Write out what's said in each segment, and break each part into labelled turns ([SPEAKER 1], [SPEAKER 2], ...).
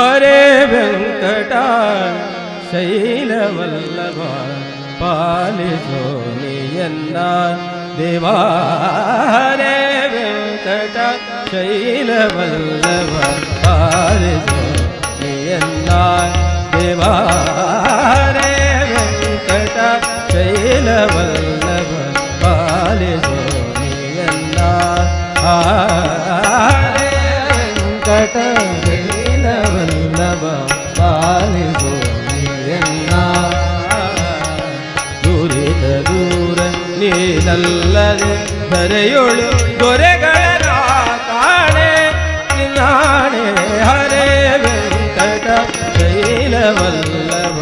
[SPEAKER 1] हरे वेङ्कटा शैलवल्लभा ಪಾಲಿಸೋ ನೀಯನ್ನ ದೇವಾ ಹರೇ ವೆಂಕಟ ಶೈಲವಲ್ಲಭ ಪಾಲಿಸೋ ನೀಯನ್ನ ದೇವಾ ಹರೇ ವೆಂಕಟ ಶೈಲವಲ್ಲಭ ಪಾಲಿಸೋ ನೀಯನ್ನ ಹರೇ ವೆಂಕಟ ನೀನಲ್ಲದೆ ಧರೆಯೊಳು ದೊರೆಗಳ ಕಾಣೆ ನಿನ್ನಾಣೆ ಹರೇ ವೆಂಕಟ ಶೈಲವಲ್ಲಭ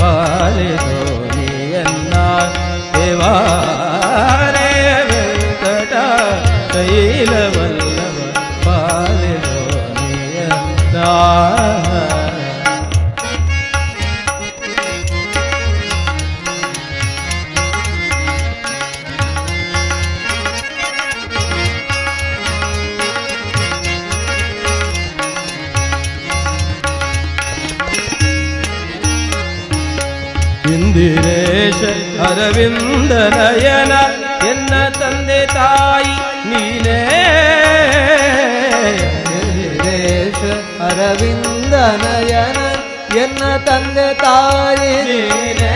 [SPEAKER 1] ಪಾಲಿಸೋ ನೀಯನ್ನ ದೇವಾ ಹರೇ ವೆಂಕಟ ಶೈಲವಲ್ಲಭ ಪಾಲಿಸೋ ನೀಯನ್ನ ಇಂದಿರೇಶ ಅರವಿಂದ ನಯನ ಎನ್ನ ತಂದೆ ತಾಯಿ ನೀನೇ
[SPEAKER 2] ಇಂದಿರೇಶ ಅರವಿಂದ ನಯನ ಎನ್ನ ತಂದೆ ತಾಯಿ
[SPEAKER 1] ನೀನೇ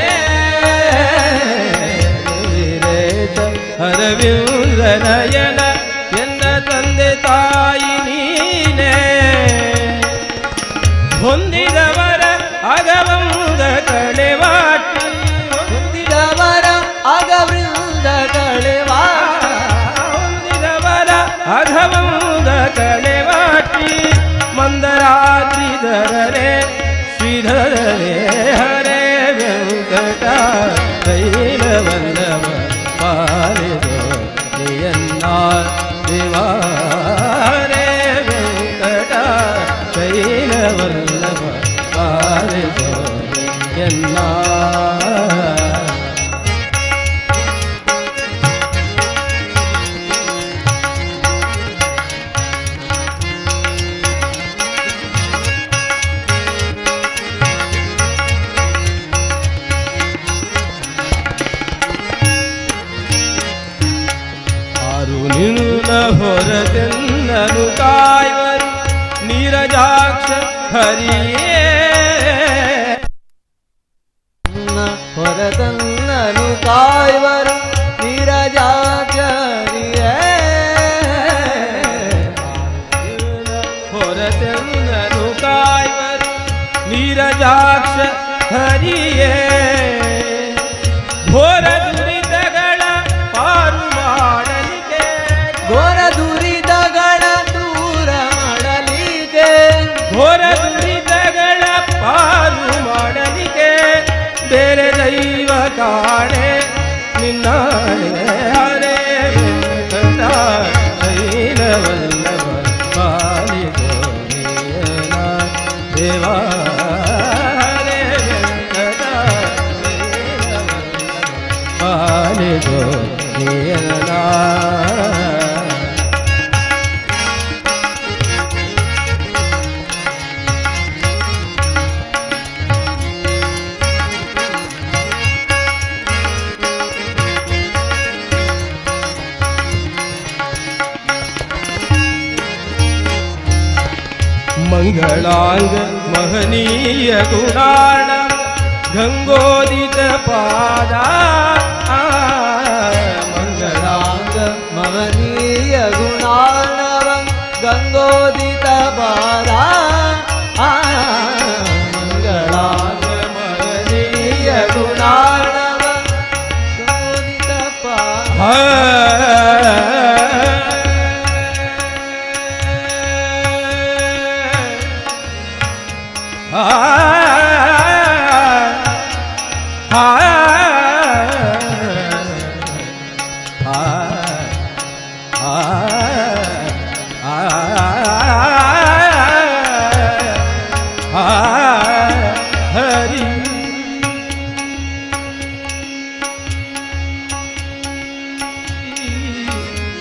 [SPEAKER 1] ಇಂದಿರೇಶ ಅರವಿಂದ ನಯನ ಎನ್ನ ತಂದೆ ತಾಯಿ ನೀನೇ ಹೊಂದಿದವರ ಅಗವಂದ ಕಳೆವಾಟಿ अधमंगतने वाटी मंदराती धररे श्रीधर रे हरे व्यंकटा दैवंत ನಿನ್ನ ಹೊರತೆನ್ನನು ಕಾಯುವರು ನೀರಜಾಕ್ಷ ಹರಿಯೇ
[SPEAKER 2] ನನ್ನ ಹೊರತನ್ನನು ಕಾಯುವರು ನೀರಜಾಚರಿಯೇ
[SPEAKER 1] ಹೊರತೆನ್ನನು ಕಾಯುವರು ನೀರಜಾಕ್ಷ ಹರಿಯೇ तेरे दैव काणे निन्नाने ગૌરાંગ મહનીય ગુણાણ
[SPEAKER 2] ગંગોદિત પાદા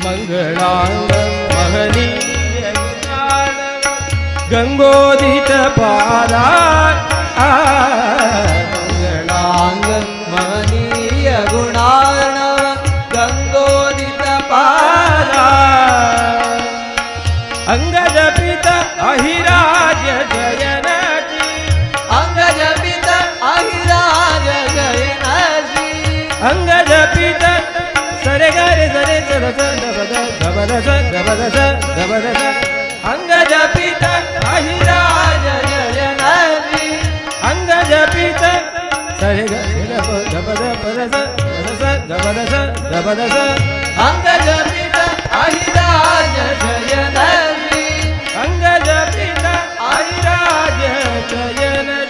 [SPEAKER 2] मंगला கங்கோதித பாதா மங்களாங்கம் மணிய குணார்ணவ கங்கோதித பாதா அங்கஜ
[SPEAKER 1] பித அஹிராஜ ஜயனஜி அங்கஜ பித அஹிராஜ ஜயனஜி அங்கஜ
[SPEAKER 2] பித சரகரி சரி சரச தபத
[SPEAKER 1] தபத தபத தபத
[SPEAKER 2] அங்கஜ अहिराज
[SPEAKER 1] जननि
[SPEAKER 2] अङ्गज
[SPEAKER 1] पित सरिग धपद परस रस धपदस धपदस अङ्गज पित अहिराज जननि अङ्गज
[SPEAKER 2] पित अहिराज जननि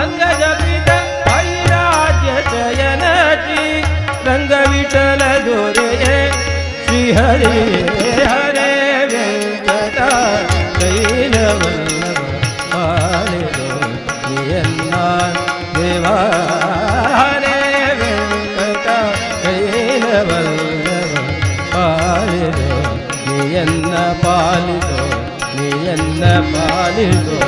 [SPEAKER 1] ಅಂಗಜಪಿತ ಐರಾಜ್ಯ ಜಯನಟಿ ರಂಗ ವಿಠಲ ದೊರೆಯೇ ಶ್ರೀ ಹರೇ ಹರೇ ವೆಂಕಟ ಕೈಲವಲ್ಲಭ ಪಾಲಿದೋ ನೀಯನ್ನ ದೇವ ಹರೇ ವೆಂಕಟ ಕೈಲವಲ್ಲಭ ಪಾಲಿದೋ